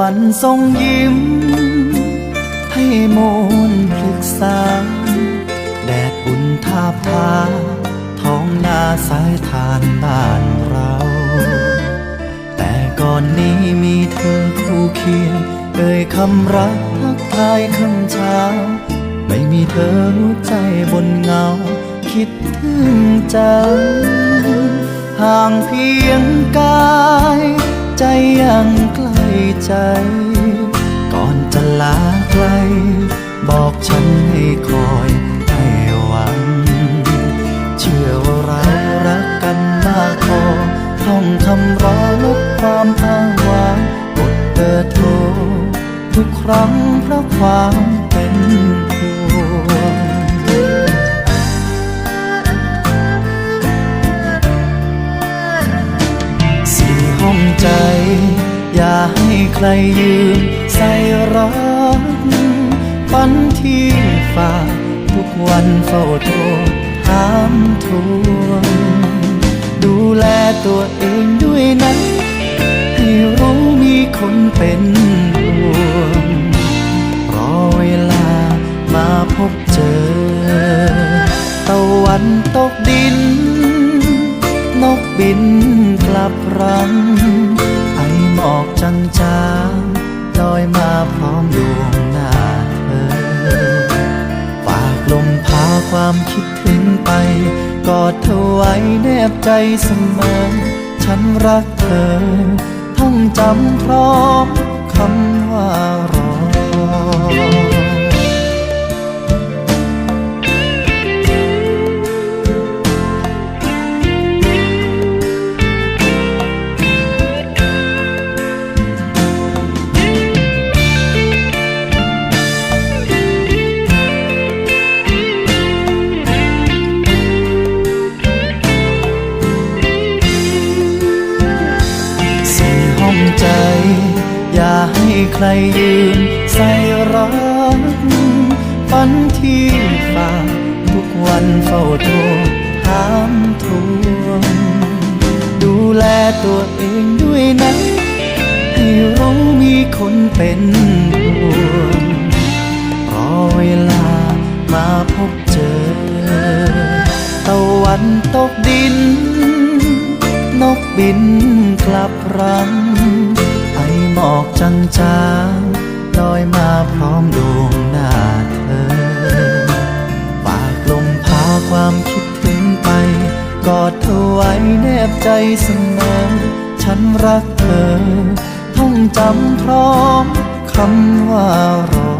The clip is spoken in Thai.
วันทรงยิ้ม ให้โมนพลึกษา แดดอุ่นทาบทาท้องนาสายทานบ้านเรา แต่ก่อนนี้มีเธอคู่เคียงเอ่ยคำรักทักทายคำเช้า ไม่มีเธอหัวใจบนเงา คิดถึงจังห่างเพียงกาย ใจยังใกล้ใจ ก่อนจะลาไกล บอกฉันให้คอยให้หวัง เชื่อว่าเรารักกันมากพอท่องคำรอลบความอ้างว้างกดเบอร์โทรทุกครั้งเพราะความเป็น ใครยืมใส่รักฝันที่ฝากทุกวันเฝ้าโทรถามทวงดูแลตัวเองด้วยนะให้รู้มีคนเป็นห่วงรอเวลามาพบเจอ ตะวันตกดิน นกบินกลับรัง ออกจางๆลอยมาพร้อมดวงหน้าเธอ ฝากลมพาความคิดถึงไป กอดเธอไว้แนบใจเสมอ ฉันรักเธอ ท่องจำพร้อมคำว่ารอ ให้ใครยืมใส่รักฝันที่ฝากทุกวันเฝ้าโทรถามทวงดูแลตัวเองด้วยนะให้รู้มีคนเป็นห่วงรอเวลามาพบเจอ ตะวันตกดิน นกบินกลับรัง หมอกจางๆลอยมาพร้อมดวงหน้าเธอ ฝากลมพาความคิดถึงไป กอดเธอไว้แนบใจเสมอ ฉันรักเธอท่องจำพร้อมคำว่ารอ